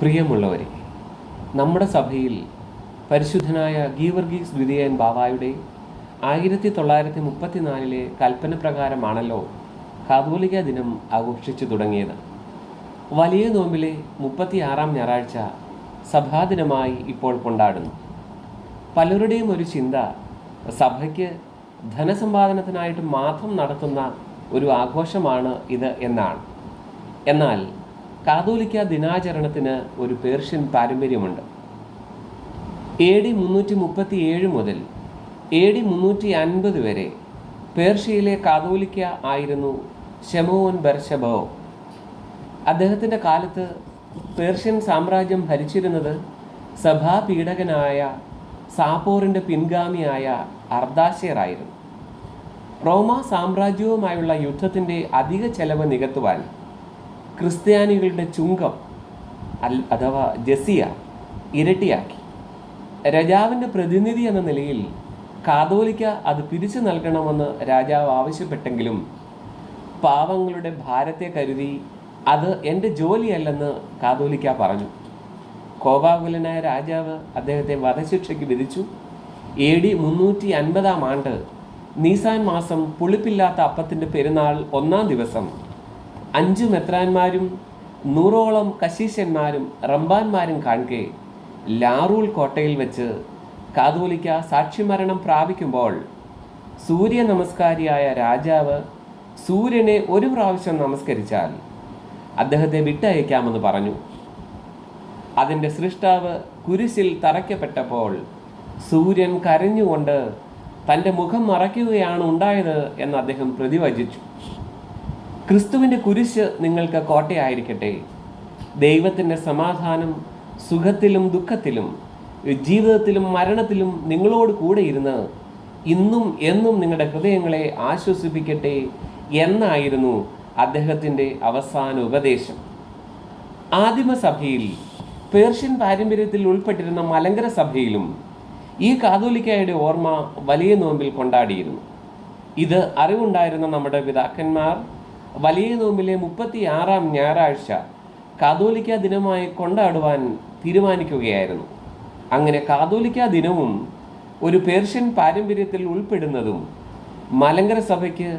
പ്രിയമുള്ളവരെ നമ്മുടെ സഭയിൽ പരിശുദ്ധനായ ഗീവർഗീസ് ദ്വിതീയൻ ബാവായുടെ ആയിരത്തി തൊള്ളായിരത്തി മുപ്പത്തിനാലിലെ കൽപ്പന പ്രകാരമാണല്ലോ കാതോലിക ദിനം ആഘോഷിച്ചു തുടങ്ങിയത്. വലിയ നോമ്പിലെ മുപ്പത്തിയാറാം ഞായറാഴ്ച സഭാദിനമായി ഇപ്പോൾ കൊണ്ടാടുന്നു. പലരുടെയും ഒരു ചിന്ത സഭയ്ക്ക് ധനസമ്പാദനത്തിനായിട്ട് മാത്രം നടത്തുന്ന ഒരു ആഘോഷമാണ് ഇത് എന്നാണ്. എന്നാൽ കാതോലിക്ക ദിനാചരണത്തിന് ഒരു പേർഷ്യൻ പാരമ്പര്യമുണ്ട്. എ ഡി മുന്നൂറ്റി മുപ്പത്തി ഏഴ് മുതൽ എ ഡി മുന്നൂറ്റി അൻപത് വരെ പേർഷ്യയിലെ കാതോലിക്ക ആയിരുന്നു ഷെമോൻ ബർഷബോ അദ്ദേഹത്തിന്റെ കാലത്ത് പേർഷ്യൻ സാമ്രാജ്യം ഭരിച്ചിരുന്നത് സഭാപീഡകനായ സാപ്പോറിന്റെ പിൻഗാമിയായ അർദാശേറായിരുന്നു റോമ സാമ്രാജ്യവുമായുള്ള യുദ്ധത്തിന്റെ അധിക ചെലവ് നികത്തുവാൻ ക്രിസ്ത്യാനികളുടെ ചുങ്കം അൽ അഥവാ ജസിയ ഇരട്ടിയാക്കി. രാജാവിന്റെ പ്രതിനിധി എന്ന നിലയിൽ കാതോലിക്ക അത് പിരിച്ചു നൽകണമെന്ന് രാജാവ് ആവശ്യപ്പെട്ടെങ്കിലും പാവങ്ങളുടെ ഭാരത്തെ കരുതി അത് എന്റെ ജോലിയല്ലെന്ന് കാതോലിക്ക പറഞ്ഞു. കോപാകുലനായ രാജാവ് അദ്ദേഹത്തെ വധശിക്ഷയ്ക്ക് വിധിച്ചു. എ ഡി മുന്നൂറ്റി അൻപതാം ആണ്ട് നീസാൻ മാസം പുളിപ്പില്ലാത്ത അപ്പത്തിന്റെ പെരുന്നാൾ ഒന്നാം ദിവസം അഞ്ച് മെത്രാന്മാരും നൂറോളം കശീശന്മാരും റംബാന്മാരും കാണുകെ ലാറൂൽ കോട്ടയിൽ വെച്ച് കാതോലിക്ക സാക്ഷിമരണം പ്രാപിക്കുമ്പോൾ സൂര്യ നമസ്കാരിയായ രാജാവ് സൂര്യനെ ഒരു പ്രാവശ്യം നമസ്കരിച്ചാൽ അദ്ദേഹത്തെ വിട്ടയക്കാമെന്ന് പറഞ്ഞു. അതിന്റെ സൃഷ്ടാവ് കുരിശിൽ തറയ്ക്കപ്പെട്ടപ്പോൾ സൂര്യൻ കരഞ്ഞുകൊണ്ട് തന്റെ മുഖം മറയ്ക്കുകയാണ് ഉണ്ടായത് എന്ന് അദ്ദേഹം പ്രതിവചിച്ചു. ക്രിസ്തുവിന്റെ കുരിശ് നിങ്ങൾക്ക് കോട്ടയായിരിക്കട്ടെ. ദൈവത്തിന്റെ സമാധാനം സുഖത്തിലും ദുഃഖത്തിലും ജീവിതത്തിലും മരണത്തിലും നിങ്ങളോട് കൂടെ ഇരുന്ന് ഇന്നും എന്നും നിങ്ങളുടെ ഹൃദയങ്ങളെ ആശ്വസിപ്പിക്കട്ടെ എന്നായിരുന്നു അദ്ദേഹത്തിന്റെ അവസാന ഉപദേശം. ആദിമസഭയിൽ പേർഷ്യൻ പാരമ്പര്യത്തിൽ ഉൾപ്പെട്ടിരുന്ന മലങ്കര സഭയിലും ഈ കാതോലിക്കായുടെ ഓർമ്മ വലിയ നോമ്പിൽ കൊണ്ടാടിയിരുന്നു. ഇത് അറിവുണ്ടായിരുന്ന നമ്മുടെ പിതാക്കന്മാർ വലിയ നോമ്പിലെ മുപ്പത്തി ആറാം ഞായറാഴ്ച കാതോലിക്ക ദിനമായി കൊണ്ടാടുവാൻ തീരുമാനിക്കുകയായിരുന്നു. അങ്ങനെ കാതോലിക്ക ദിനവും ഒരു പേർഷ്യൻ പാരമ്പര്യത്തിൽ ഉൾപ്പെടുന്നതും മലങ്കര സഭയ്ക്ക്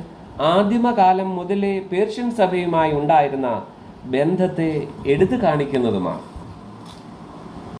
ആദിമകാലം മുതലേ പേർഷ്യൻ സഭയുമായി ഉണ്ടായിരുന്ന ബന്ധത്തെ എടുത്തു കാണിക്കുന്നതുമാണ്.